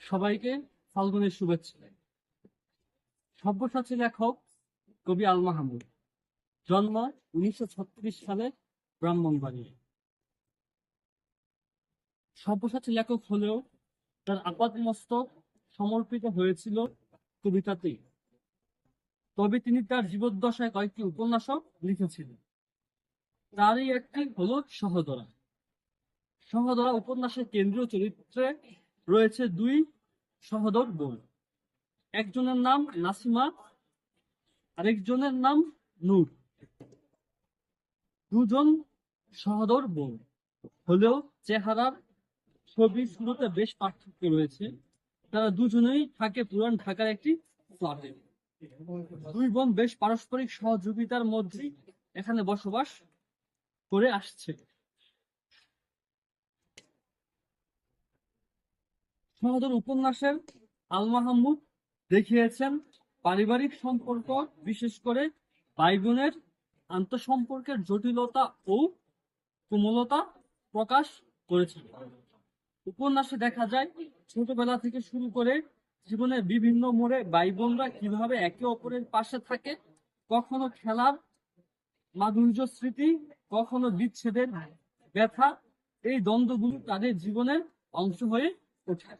সবাইকে ফাল্গুনের শুভেচ্ছা। সব্যসাচী লেখক কবি আল মাহমুদ, জন্ম উনিশশো সালে ব্রাহ্মণবাড়িয়ায় সব্যসাচী লেখক হলেও তার আপাতমস্তক সমর্পিত হয়েছিল কবিতাতেই। তবে তিনি তার জীবদ্দশায় কয়েকটি উপন্যাসও লিখেছিলেন। তারই একটি হলো সহদরা। সহদরা উপন্যাসের কেন্দ্রীয় চরিত্রে রয়েছে দুই সহদর বোন একজনের নাম নাসিমা, আরেকজনের নাম নূর। দুজন সহদর বোন হলেও চেহারার ছবি শুরুতে বেশ পার্থক্য রয়েছে। তারা দুজনেই থাকে পুরান ঢাকার একটি ফ্ল্যাটে দুই বোন বেশ পারস্পরিক সহযোগিতার মধ্যেই এখানে বসবাস করে আসছে। সহদর উপন্যাসের আল মাহমুদ দেখিয়েছেন পারিবারিক সম্পর্ক, বিশেষ করে ভাই বোনের আন্তঃসম্পর্কের জটিলতা ও কোমলতা প্রকাশ করেছেন উপন্যাসে দেখা যায়, ছোটবেলা থেকে শুরু করে জীবনের বিভিন্ন মোড়ে ভাই বোনরা কীভাবে একে অপরের পাশে থাকে, কখনো খেলার মাধুর্য স্মৃতি, কখনো বিচ্ছেদের ব্যথা, এই দ্বন্দ্বগুলো তাদের জীবনের অংশ হয়ে ওঠে।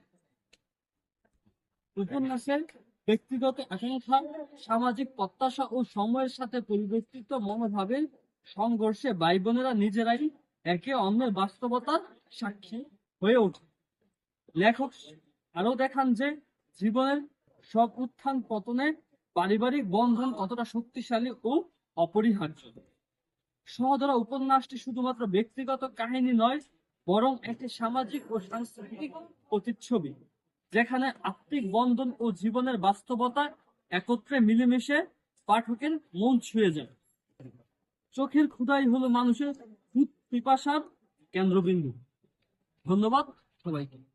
উপন্যাসের ব্যক্তিগত আকাঙ্ক্ষা, সামাজিক প্রত্যাশা ও সময়ের সাথে পরিবর্তিত মনোভাবের সংঘর্ষে ভাই বোনেরা নিজেরাই একে অন্যের বাস্তবতার সাক্ষী হয়ে ওঠে। লেখক আরও দেখান যে জীবনের সব উত্থান পতনে পারিবারিক বন্ধন কতটা শক্তিশালী ও অপরিহার্য। সহদরা উপন্যাসটি শুধুমাত্র ব্যক্তিগত কাহিনী নয়, বরং একটি সামাজিক ও সাংস্কৃতিক প্রতিচ্ছবি। যেখানে আত্মিক বন্ধন ও জীবনের বাস্তবতা একত্রে মিলেমিশে পাঠকের মন ছুঁয়ে যায়। চোখের ক্ষুদাই হলো মানুষের পিপাসার কেন্দ্রবিন্দু। ধন্যবাদ সবাইকে।